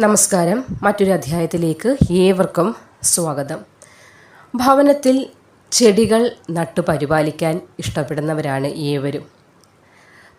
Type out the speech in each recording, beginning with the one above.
നമസ്കാരം. മറ്റൊരു അധ്യായത്തിലേക്ക് ഏവർക്കും സ്വാഗതം. ഭവനത്തിൽ ചെടികൾ നട്ടു പരിപാലിക്കാൻ ഇഷ്ടപ്പെടുന്നവരാണ് ഏവരും.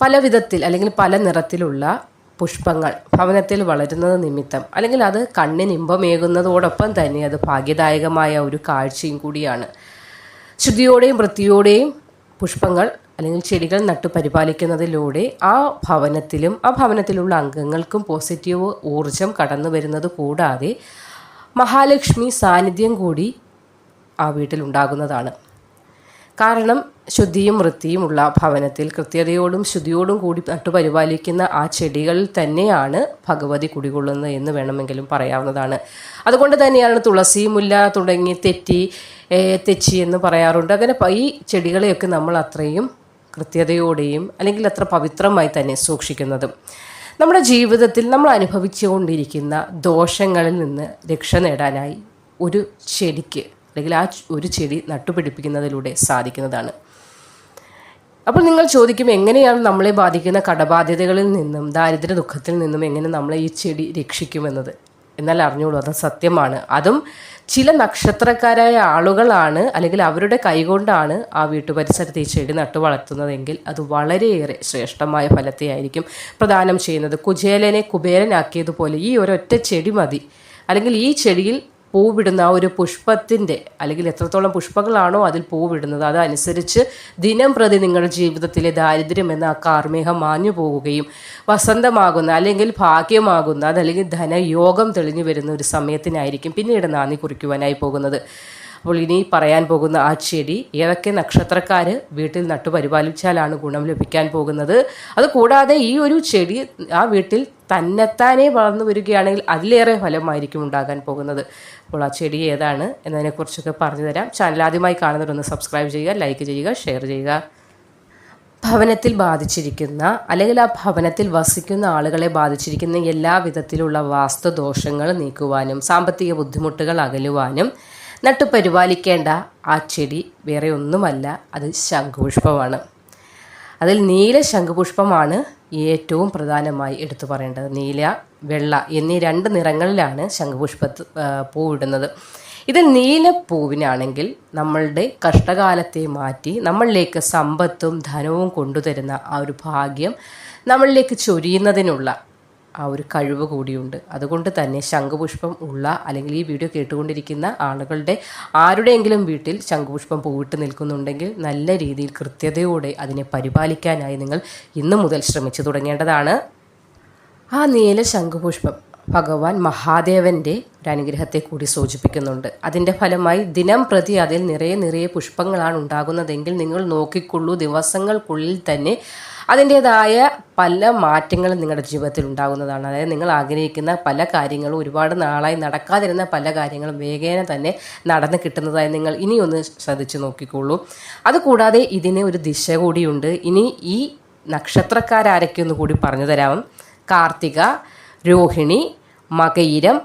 പല വിധത്തിൽ അല്ലെങ്കിൽ പല നിറത്തിലുള്ള പുഷ്പങ്ങൾ ഭവനത്തിൽ വളരുന്നത് നിമിത്തം അല്ലെങ്കിൽ അത് കണ്ണിന് ഇമ്പമേകുന്നതോടൊപ്പം തന്നെ അത് ഭാഗ്യദായകമായ ഒരു കാഴ്ചയും കൂടിയാണ്. ശുദ്ധിയോടെയും വൃത്തിയോടെയും പുഷ്പങ്ങൾ അല്ലെങ്കിൽ ചെടികൾ നട്ടു പരിപാലിക്കുന്നതിലൂടെ ആ ഭവനത്തിലും ആ ഭവനത്തിലുള്ള അംഗങ്ങൾക്കും പോസിറ്റീവ് ഊർജം കടന്നു വരുന്നത് കൂടാതെ മഹാലക്ഷ്മി സാന്നിധ്യം കൂടി ആ വീട്ടിലുണ്ടാകുന്നതാണ് കാരണം ശുദ്ധിയും വൃത്തിയുമുള്ള ഭവനത്തിൽ കൃത്യതയോടും ശുദ്ധിയോടും കൂടി നട്ടുപരിപാലിക്കുന്ന ആ ചെടികളിൽ തന്നെയാണ് ഭഗവതി കുടികൊള്ളുന്നത് എന്ന് വേണമെങ്കിലും പറയാവുന്നതാണ്. അതുകൊണ്ട് തന്നെയാണ് തുളസി മുല്ല തുടങ്ങി തെറ്റി തെച്ചി എന്ന് പറയാറുണ്ട്. അങ്ങനെ ഈ ചെടികളെയൊക്കെ നമ്മൾ അത്രയും കൃത്യതയോടെയും അല്ലെങ്കിൽ അത്ര പവിത്രമായി തന്നെ സൂക്ഷിക്കുന്നതും. നമ്മുടെ ജീവിതത്തിൽ നമ്മൾ അനുഭവിച്ചുകൊണ്ടിരിക്കുന്ന ദോഷങ്ങളിൽ നിന്ന് രക്ഷ നേടാനായി ഒരു ചെടിക്ക് അല്ലെങ്കിൽ ആ ഒരു ചെടി നട്ടുപിടിപ്പിക്കുന്നതിലൂടെ സാധിക്കുന്നതാണ്. അപ്പോൾ നിങ്ങൾ ചോദിക്കും എങ്ങനെയാണ് നമ്മളെ ബാധിക്കുന്ന കടബാധ്യതകളിൽ നിന്നും ദാരിദ്ര്യ ദുഃഖത്തിൽ നിന്നും എങ്ങനെ നമ്മളെ ഈ ചെടി രക്ഷിക്കുമെന്നത്? എന്നാൽ അറിഞ്ഞോളൂ അത് സത്യമാണ്. അതും ചില നക്ഷത്രക്കാരായ ആളുകളാണ് അല്ലെങ്കിൽ അവരുടെ കൈകൊണ്ടാണ് ആ വീട്ടുപരിസരത്ത് ഈ ചെടി നട്ടു വളർത്തുന്നതെങ്കിൽ അത് വളരെയേറെ ശ്രേഷ്ഠമായ ഫലത്തെയായിരിക്കും പ്രദാനം ചെയ്യുന്നത്. കുചേലനെ കുബേരനാക്കിയതുപോലെ ഈ ഒരൊറ്റ ചെടി മതി. അല്ലെങ്കിൽ ഈ ചെടിയിൽ പൂവിടുന്ന ആ ഒരു പുഷ്പത്തിന്റെ അല്ലെങ്കിൽ എത്രത്തോളം പുഷ്പങ്ങളാണോ അതിൽ പൂവിടുന്നത്. അതനുസരിച്ച് ദിനം പ്രതി നിങ്ങളുടെ ജീവിതത്തിലെ ദാരിദ്ര്യം എന്ന ആ കാർമേഹം മാഞ്ഞു പോവുകയും വസന്തമാകുന്ന അല്ലെങ്കിൽ ഭാഗ്യമാകുന്ന അതല്ലെങ്കിൽ ധനയോഗം തെളിഞ്ഞു വരുന്ന ഒരു സമയത്തിനായിരിക്കും പിന്നീട് നാന്ദി കുറിക്കുവാനായി പോകുന്നത്. അപ്പോൾ ഇനി പറയാൻ പോകുന്ന ആ ചെടി ഏതൊക്കെ നക്ഷത്രക്കാർ വീട്ടിൽ നട്ടുപരിപാലിച്ചാലാണ് ഗുണം ലഭിക്കാൻ പോകുന്നത്. അതുകൂടാതെ ഈ ഒരു ചെടി ആ വീട്ടിൽ തന്നെത്താനെ വളർന്നു വരികയാണെങ്കിൽ അതിലേറെ ഫലമായിരിക്കും ഉണ്ടാകാൻ പോകുന്നത്. അപ്പോൾ ആ ചെടി ഏതാണ് എന്നതിനെക്കുറിച്ചൊക്കെ പറഞ്ഞു തരാം ചാനൽ ആദ്യമായി കാണുന്നവരൊന്ന് സബ്സ്ക്രൈബ് ചെയ്യുക ലൈക്ക് ചെയ്യുക ഷെയർ ചെയ്യുക. ഭവനത്തിൽ ബാധിച്ചിരിക്കുന്ന അല്ലെങ്കിൽ ആ ഭവനത്തിൽ വസിക്കുന്ന ആളുകളെ ബാധിച്ചിരിക്കുന്ന എല്ലാ വിധത്തിലുള്ള വാസ്തുദോഷങ്ങൾ നീക്കുവാനും സാമ്പത്തിക ബുദ്ധിമുട്ടുകൾ അകലുവാനും നട്ടു പരിപാലിക്കേണ്ട ആ ചെടി വേറെ ഒന്നുമല്ല അത് ശംഖുപുഷ്പമാണ്. അതിൽ നീല ശംഖുപുഷ്പമാണ് ഏറ്റവും പ്രധാനമായി എടുത്തു പറയേണ്ടത്. നീല വെള്ള എന്നീ രണ്ട് നിറങ്ങളിലാണ് ശംഖുപുഷ്പ പൂവിടുന്നത്. ഇതിൽ നീല പൂവിനാണെങ്കിൽ നമ്മളുടെ കഷ്ടകാലത്തെ മാറ്റി നമ്മളിലേക്ക് സമ്പത്തും ധനവും കൊണ്ടുതരുന്ന ആ ഒരു ഭാഗ്യം നമ്മളിലേക്ക് ചൊരിയുന്നതിനുള്ള ആ ഒരു കഴിവ് കൂടിയുണ്ട്. അതുകൊണ്ട് തന്നെ ശംഖുപുഷ്പം ഉള്ള അല്ലെങ്കിൽ ഈ വീഡിയോ കേട്ടുകൊണ്ടിരിക്കുന്ന ആളുകളുടെ ആരുടെയെങ്കിലും വീട്ടിൽ ശംഖുപുഷ്പം പൂവിട്ട് നിൽക്കുന്നുണ്ടെങ്കിൽ നല്ല രീതിയിൽ കൃത്യതയോടെ അതിനെ പരിപാലിക്കാനായി നിങ്ങൾ ഇന്നു മുതൽ ശ്രമിച്ചു തുടങ്ങേണ്ടതാണ്. ആ നീല ശംഖുപുഷ്പം ഭഗവാൻ മഹാദേവന്റെ ഒരു അനുഗ്രഹത്തെ കൂടി സൂചിപ്പിക്കുന്നുണ്ട്. അതിന്റെ ഫലമായി ദിനം പ്രതി അതിൽ നിറയെ നിറയെ പുഷ്പങ്ങളാണ് ഉണ്ടാകുന്നതെങ്കിൽ നിങ്ങൾ നോക്കിക്കൊള്ളൂ ദിവസങ്ങൾക്കുള്ളിൽ തന്നെ അതിന്റെതായ പല മാറ്റങ്ങളും നിങ്ങളുടെ ജീവിതത്തിൽ ഉണ്ടാകുന്നതാണ്. അതായത് നിങ്ങൾ ആഗ്രഹിക്കുന്ന പല കാര്യങ്ങളും ഒരുപാട് നാളായി നടക്കാതിരുന്ന പല കാര്യങ്ങളും വേഗേന തന്നെ നടന്നു കിട്ടുന്നതായി നിങ്ങൾ ഇനിയൊന്ന് ശ്രദ്ധിച്ചു നോക്കിക്കോളൂ. അതുകൂടാതെ ഇതിന് ഒരു ദിശ കൂടിയുണ്ട്. ഇനി ഈ നക്ഷത്രക്കാരാരൊക്കെയൊന്ന് കൂടി പറഞ്ഞു തരാം. കാർത്തിക രോഹിണി മകയിരം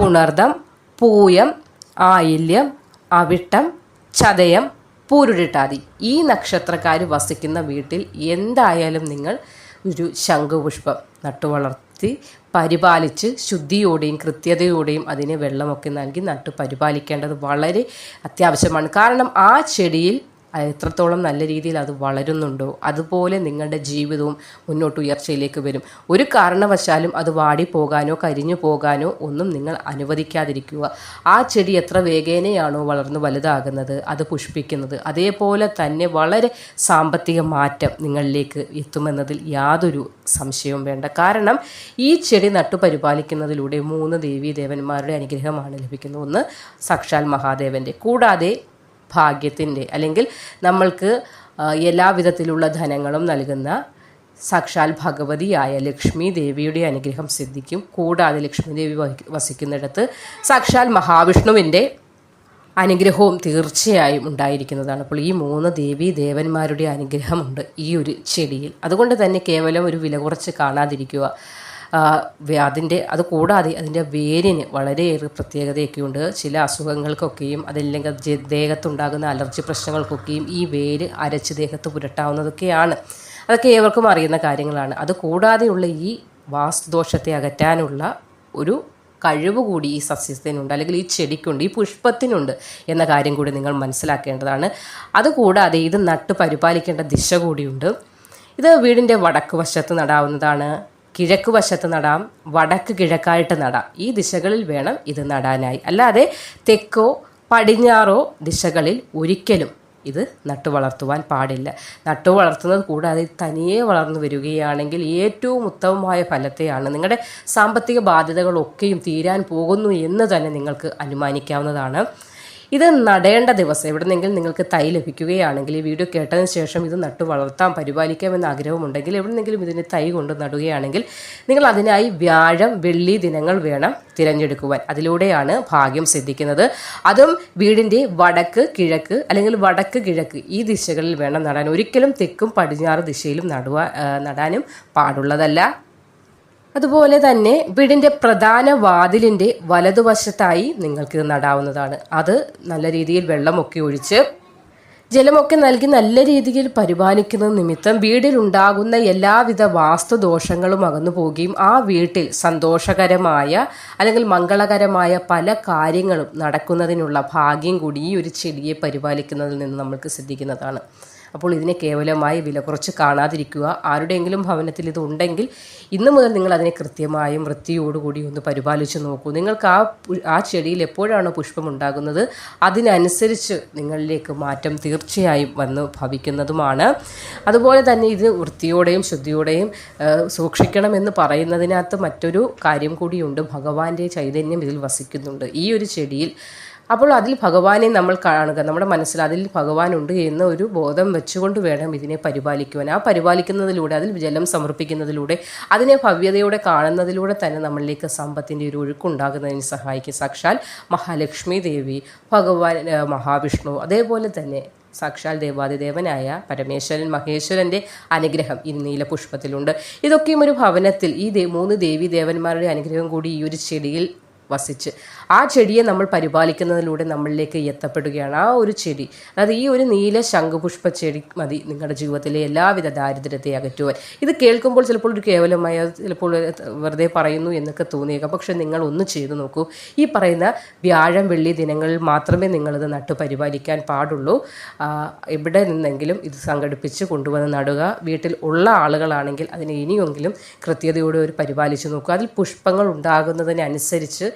പുണർദം പൂയം ആയില്യം അവിട്ടം ചതയം പൂരുരുട്ടാതി. ഈ നക്ഷത്രക്കാർ വസിക്കുന്ന വീട്ടിൽ എന്തായാലും നിങ്ങൾ ഒരു ശംഖുപുഷ്പം നട്ടുവളർത്തി പരിപാലിച്ച് ശുദ്ധിയോടെയും കൃത്യതയോടെയും അതിനെ വെള്ളമൊക്കെ നൽകി നട്ടു പരിപാലിക്കേണ്ടത് വളരെ അത്യാവശ്യമാണ്. കാരണം ആ ചെടിയിൽ എത്രത്തോളം നല്ല രീതിയിൽ അത് വളരുന്നുണ്ടോ അതുപോലെ നിങ്ങളുടെ ജീവിതവും മുന്നോട്ട് ഉയർച്ചയിലേക്ക് വരും. ഒരു കാരണവശാലും അത് വാടി പോകാനോ കരിഞ്ഞു പോകാനോ ഒന്നും നിങ്ങൾ അനുവദിക്കാതിരിക്കുക. ആ ചെടി എത്ര വേഗേനയാണോ വളർന്ന് വലുതാകുന്നത് അത് പുഷ്പിക്കുന്നത്. അതേപോലെ തന്നെ വളരെ സാമ്പത്തിക മാറ്റം നിങ്ങളിലേക്ക് എത്തുമെന്നതിൽ യാതൊരു സംശയവും വേണ്ട. കാരണം ഈ ചെടി നട്ടു പരിപാലിക്കുന്നതിലൂടെ മൂന്ന് ദേവീ ദേവന്മാരുടെ അനുഗ്രഹമാണ് ലഭിക്കുന്നത്. ഒന്ന് സാക്ഷാൽ മഹാദേവന്റെ കൂടാതെ ഭാഗ്യത്തിന്റെ അല്ലെങ്കിൽ നമ്മൾക്ക് എല്ലാവിധത്തിലുള്ള ധനങ്ങളും നൽകുന്ന സാക്ഷാൽ ഭഗവതിയായ ലക്ഷ്മി ദേവിയുടെ അനുഗ്രഹം സിദ്ധിക്കും. കൂടാതെ ലക്ഷ്മി ദേവി വസിക്കുന്നിടത്ത് സാക്ഷാൽ മഹാവിഷ്ണുവിന്റെ അനുഗ്രഹവും തീർച്ചയായും ഉണ്ടായിരിക്കുന്നതാണ്. അപ്പോൾ ഈ മൂന്ന് ദേവി ദേവന്മാരുടെ അനുഗ്രഹമുണ്ട് ഈ ഒരു ചെടിയിൽ. അതുകൊണ്ട് തന്നെ കേവലം ഒരു വില കുറച്ച് കാണാതിരിക്കുക അതിന്റെ അത് കൂടാതെ അതിന്റെ വേരിന് വളരെയേറെ പ്രത്യേകതയൊക്കെയുണ്ട്. ചില അസുഖങ്ങൾക്കൊക്കെയും അതല്ലെങ്കിൽ ദേഹത്തുണ്ടാകുന്ന അലർജി പ്രശ്നങ്ങൾക്കൊക്കെയും ഈ വേര് അരച്ച് ദേഹത്ത് പുരട്ടാവുന്നതൊക്കെയാണ്. അതൊക്കെ ഏവർക്കും അറിയുന്ന കാര്യങ്ങളാണ്. അത് കൂടാതെയുള്ള ഈ വാസ്തുദോഷത്തെ അകറ്റാനുള്ള ഒരു കഴിവ് കൂടി ഈ സസ്യത്തിനുണ്ട്. അല്ലെങ്കിൽ ഈ ചെടിക്കുണ്ട് ഈ പുഷ്പത്തിനുണ്ട് എന്ന കാര്യം കൂടി നിങ്ങൾ മനസ്സിലാക്കേണ്ടതാണ്. അതുകൂടാതെ ഇത് നട്ട് പരിപാലിക്കേണ്ട ദിശ കൂടിയുണ്ട്. ഇത് വീടിന്റെ വടക്ക് വശത്ത് നടാവുന്നതാണ്. കിഴക്ക് വശത്ത് നടാം വടക്ക് കിഴക്കായിട്ട് നടാം. ഈ ദിശകളിൽ വേണം ഇത് നടാനായി. അല്ലാതെ തെക്കോ പടിഞ്ഞാറോ ദിശകളിൽ ഒരിക്കലും ഇത് നട്ടു വളർത്തുവാൻ പാടില്ല. നട്ടു വളർത്തുന്നത് കൂടാതെ തനിയെ വളർന്നു വരികയാണെങ്കിൽ ഏറ്റവും ഉത്തമമായ ഫലത്തെയാണ്. നിങ്ങളുടെ സാമ്പത്തിക ബാധ്യതകളൊക്കെയും തീരാൻ പോകുന്നു എന്ന് തന്നെ നിങ്ങൾക്ക് അനുമാനിക്കാവുന്നതാണ്. ഇത് നടേണ്ട ദിവസം. എവിടെന്നെങ്കിലും നിങ്ങൾക്ക് തൈ ലഭിക്കുകയാണെങ്കിൽ ഈ വീഡിയോ കേട്ടതിന് ശേഷം ഇത് നട്ടു വളർത്താം പരിപാലിക്കാമെന്ന് ആഗ്രഹമുണ്ടെങ്കിൽ എവിടെന്നെങ്കിലും ഇതിന് തൈ കൊണ്ട് നടുകയാണെങ്കിൽ നിങ്ങൾ അതിനായി വ്യാഴം വെള്ളി ദിനങ്ങൾ വേണം തിരഞ്ഞെടുക്കുവാൻ. അതിലൂടെയാണ് ഭാഗ്യം സിദ്ധിക്കുന്നത്. അതും വീടിന്റെ വടക്ക് കിഴക്ക് അല്ലെങ്കിൽ വടക്ക് കിഴക്ക് ഈ ദിശകളിൽ വേണം നടാൻ. ഒരിക്കലും തെക്കും പടിഞ്ഞാറ് ദിശയിലും നടുവാ നടാനും പാടുള്ളതല്ല. അതുപോലെ തന്നെ വീടിന്റെ പ്രധാന വാതിലിന്റെ വലതുവശത്തായി നിങ്ങൾക്കിത് നടാവുന്നതാണ്. അത് നല്ല രീതിയിൽ വെള്ളമൊക്കെ ഒഴിച്ച് ജലമൊക്കെ നൽകി നല്ല രീതിയിൽ പരിപാലിക്കുന്ന നിമിത്തം വീടിലുണ്ടാകുന്ന എല്ലാവിധ വാസ്തുദോഷങ്ങളും അകന്നു പോവുകയും ആ വീട്ടിൽ സന്തോഷകരമായ അല്ലെങ്കിൽ മംഗളകരമായ പല കാര്യങ്ങളും നടക്കുന്നതിനുള്ള ഭാഗ്യം കൂടി ഈ ഒരു ചെടിയെ പരിപാലിക്കുന്നതിൽ നിന്ന് നമ്മൾക്ക് സിദ്ധിക്കുന്നതാണ്. അപ്പോൾ ഇതിനെ കേവലമായി വില കുറച്ച് കാണാതിരിക്കുക. ആരുടെയെങ്കിലും ഭവനത്തിൽ ഇത് ഉണ്ടെങ്കിൽ ഇന്ന് മുതൽ നിങ്ങൾ അതിനെ കൃത്യമായും വൃത്തിയോടുകൂടി ഒന്ന് പരിപാലിച്ച് നോക്കൂ. നിങ്ങൾക്ക് ആ ആ ചെടിയിൽ എപ്പോഴാണോ പുഷ്പം ഉണ്ടാകുന്നത് അതിനനുസരിച്ച് നിങ്ങളിലേക്ക് മാറ്റം തീർച്ചയായും വന്ന് ഭവിക്കുന്നതുമാണ്. അതുപോലെ തന്നെ ഇത് വൃത്തിയോടെയും ശുദ്ധിയോടെയും സൂക്ഷിക്കണമെന്ന് പറയുന്നതിനകത്ത് മറ്റൊരു കാര്യം കൂടിയുണ്ട്. ഭഗവാന്റെ ചൈതന്യം ഇതിൽ വസിക്കുന്നുണ്ട്. ഈ ഒരു ചെടിയിൽ അപ്പോൾ അതിൽ ഭഗവാനെ നമ്മൾ കാണുക. നമ്മുടെ മനസ്സിൽ അതിൽ ഭഗവാനുണ്ട് എന്ന ഒരു ബോധം വെച്ചുകൊണ്ട് വേണം ഇതിനെ പരിപാലിക്കുവാൻ. ആ പരിപാലിക്കുന്നതിലൂടെ അതിൽ ജലം സമർപ്പിക്കുന്നതിലൂടെ അതിനെ ഭവ്യതയോടെ കാണുന്നതിലൂടെ തന്നെ നമ്മളിലേക്ക് സമ്പത്തിന്റെ ഒരു ഒഴുക്കുണ്ടാകുന്നതിന് സഹായിക്കും. സാക്ഷാൽ മഹാലക്ഷ്മി ദേവി ഭഗവാൻ മഹാവിഷ്ണു അതേപോലെ തന്നെ സാക്ഷാൽ ദേവാദിദേവനായ പരമേശ്വരൻ മഹേശ്വരന്റെ അനുഗ്രഹം ഈ നീലപുഷ്പത്തിലുണ്ട്. ഇതൊക്കെയും ഒരു ഭവനത്തിൽ ഈ മൂന്ന് ദേവി ദേവന്മാരുടെ അനുഗ്രഹം കൂടി ഈ ഒരു ചെടിയിൽ വസിച്ച്. ആ ചെടിയെ നമ്മൾ പരിപാലിക്കുന്നതിലൂടെ നമ്മളിലേക്ക് എത്തപ്പെടുകയാണ്. ആ ഒരു ചെടി അതായത് ഈ ഒരു നീല ശംഖുപുഷ്പ ചെടി മതി നിങ്ങളുടെ ജീവിതത്തിലെ എല്ലാവിധ ദാരിദ്ര്യത്തെ അകറ്റുവാൻ. ഇത് കേൾക്കുമ്പോൾ ചിലപ്പോൾ ഒരു കേവലമായ ചിലപ്പോൾ വെറുതെ പറയുന്നു എന്നൊക്കെ തോന്നിയേക്കാം. പക്ഷെ നിങ്ങൾ ഒന്ന് ചെയ്തു നോക്കൂ. ഈ പറയുന്ന വ്യാഴം വെള്ളി ദിനങ്ങളിൽ മാത്രമേ നിങ്ങളിത് നട്ടു പരിപാലിക്കാൻ പാടുള്ളൂ. എവിടെ നിന്നെങ്കിലും ഇത് സംഘടിപ്പിച്ച് കൊണ്ടുവന്ന് നടുക. വീട്ടിൽ ഉള്ള ആളുകളാണെങ്കിൽ അതിനെ ഇനിയെങ്കിലും കൃത്യതയോടെ ഒരു പരിപാലിച്ച് നോക്കുക. അതിൽ പുഷ്പങ്ങൾ ഉണ്ടാകുന്നതിനനുസരിച്ച്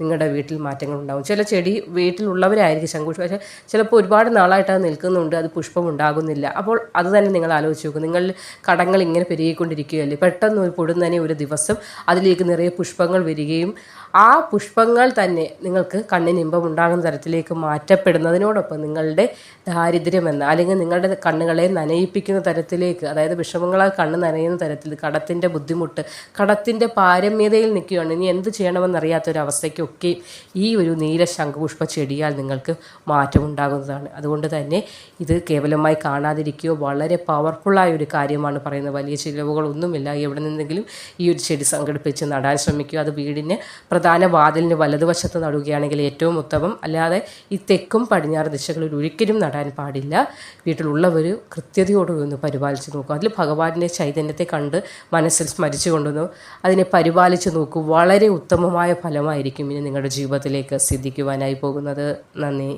നിങ്ങളുടെ വീട്ടിൽ മാറ്റങ്ങൾ ഉണ്ടാകും ചില ചെടി വീട്ടിലുള്ളവരായിരിക്കും ശങ്കുഷ്. പക്ഷേ ചിലപ്പോൾ ഒരുപാട് നാളായിട്ട് അത് നിൽക്കുന്നുണ്ട് അത് പുഷ്പം ഉണ്ടാകുന്നില്ല അപ്പോൾ അത് തന്നെ നിങ്ങൾ ആലോചിച്ച് നോക്കും. നിങ്ങൾ കടങ്ങൾ ഇങ്ങനെ പെരുകിക്കൊണ്ടിരിക്കുകയല്ലേ? പെട്ടെന്ന് ഒരു പൊടുന്നനെ ഒരു ദിവസം അതിലേക്ക് നിറയെ പുഷ്പങ്ങൾ വരികയും ആ പുഷ്പങ്ങൾ തന്നെ നിങ്ങൾക്ക് കണ്ണിന് ഇമ്പം ഉണ്ടാകുന്ന തരത്തിലേക്ക് മാറ്റപ്പെടുന്നതിനോടൊപ്പം നിങ്ങളുടെ ദാരിദ്ര്യമെന്ന അല്ലെങ്കിൽ നിങ്ങളുടെ കണ്ണുകളെ നനയിപ്പിക്കുന്ന തരത്തിലേക്ക് അതായത് വിഷമങ്ങളാൽ കണ്ണ് നനയുന്ന തരത്തിൽ കടത്തിന്റെ ബുദ്ധിമുട്ട് കടത്തിന്റെ പാരമ്യതയിൽ നിൽക്കുകയാണ്. ഇനി എന്ത് ചെയ്യണമെന്നറിയാത്തൊരവസ്ഥയ്ക്കൊക്കെ ഈ ഒരു നീല ശംഖുപുഷ്പ ചെടിയാൽ നിങ്ങൾക്ക് മാറ്റമുണ്ടാകുന്നതാണ് അതുകൊണ്ട് തന്നെ ഇത് കേവലമായി കാണാതിരിക്കുകയോ വളരെ പവർഫുള്ളായ ഒരു കാര്യമാണ് പറയുന്നത്. വലിയ ചിലവുകളൊന്നുമില്ല. എവിടെ നിന്നെങ്കിലും ഈ ഒരു ചെടി സംഘടിപ്പിച്ച് നടാൻ ശ്രമിക്കുക. അത് വീടിന് പ്രധാന വാതിലിന് വലതുവശത്ത് നടുകയാണെങ്കിൽ ഏറ്റവും ഉത്തമം. അല്ലാതെ ഈ തെക്കും പടിഞ്ഞാറ് ദിശകളിൽ ഒരിക്കലും നടാൻ പാടില്ല. വീട്ടിലുള്ളവർ കൃത്യതയോടെ ഒന്ന് പരിപാലിച്ച് നോക്കും അതിൽ ഭഗവാന്റെ ചൈതന്യത്തെ കണ്ട് മനസ്സിൽ സ്മരിച്ചു കൊണ്ടുവന്നു അതിനെ പരിപാലിച്ച് നോക്കൂ. വളരെ ഉത്തമമായ ഫലമായിരിക്കും ഇനി നിങ്ങളുടെ ജീവിതത്തിലേക്ക് സിദ്ധിക്കുവാനായി പോകുന്നത് നന്ദി.